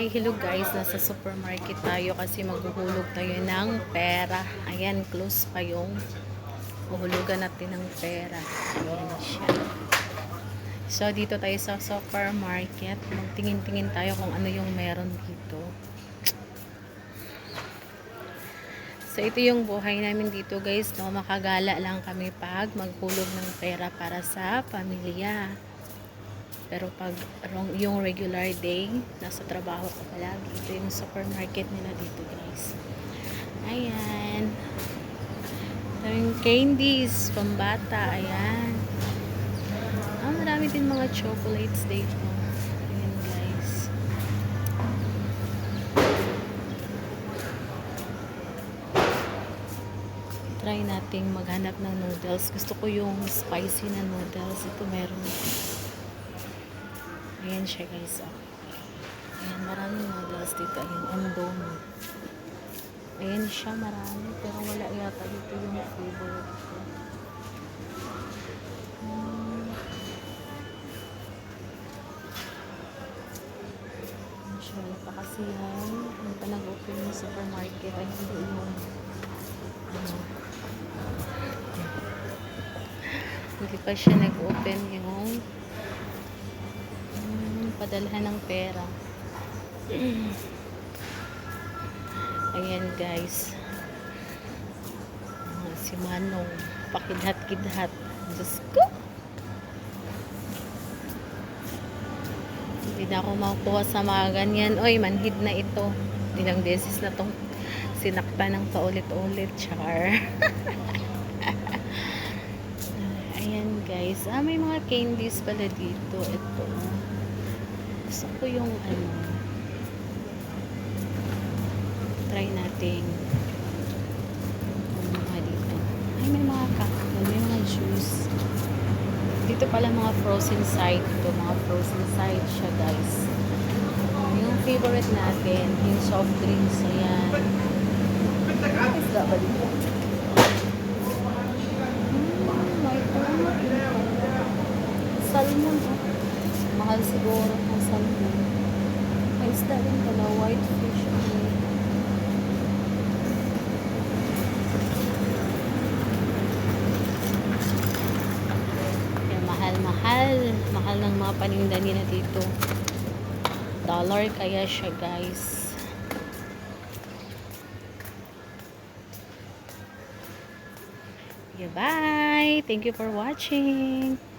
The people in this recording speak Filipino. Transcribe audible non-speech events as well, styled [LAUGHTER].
Ay, hello guys. Nasa supermarket tayo kasi maghuhulog tayo ng pera. Ayan, close pa yung uhulugan natin ng pera. Ayan siya. So, dito tayo sa supermarket. Magtingin-tingin tayo kung ano yung meron dito. So, ito yung buhay namin dito guys. No? Makagala lang kami pag maghulog ng pera para sa pamilya. Pero pag wrong- yung regular day, nasa trabaho ko palagi. Ito yung supermarket nila dito, guys. Ayan. Daming candies, pambata. Ayan. Ah, marami din mga chocolates dito. Ayan, guys. Try nating maghanap ng noodles. Gusto ko yung spicy na noodles. Ito meron. Ayan siya guys. Oh. Ayan, maraming noodles dito. Ayan, undomi. Ayan siya, marami. Pero wala yata dito yung favorite ko. Hmm. Ayan siya, pa kasi nag-open yung supermarket. Ay, hindi yung ano. Hindi pa siya nag-open yung padalhan ng pera. [CLEARS THROAT] Ayan guys. Ah, Si Manong. Pakidhat-kidhat. Diyos ko. Hindi na ako makukuha sa mga ganyan. Oy, manhid na ito. Ilang beses na tong sinakta ng paulit-ulit. Char. [LAUGHS] Guys. Ah, may mga candies pala dito. Ito. Gusto ko yung ano. Try natin. Ano mga dito. Ay, may mga kakao. May mga juice. Dito pala mga frozen side. Ito mga frozen side siya guys. Yung favorite natin. Yung soft drinks. Ayan. Isda ba dito? Salmon. oh. Mahal siguro isda rin pala. White fish. Okay. Kaya mahal-mahal. Mahal ng mga paninda nila dito. Dollar kaya siya guys. Okay, bye! Thank you for watching.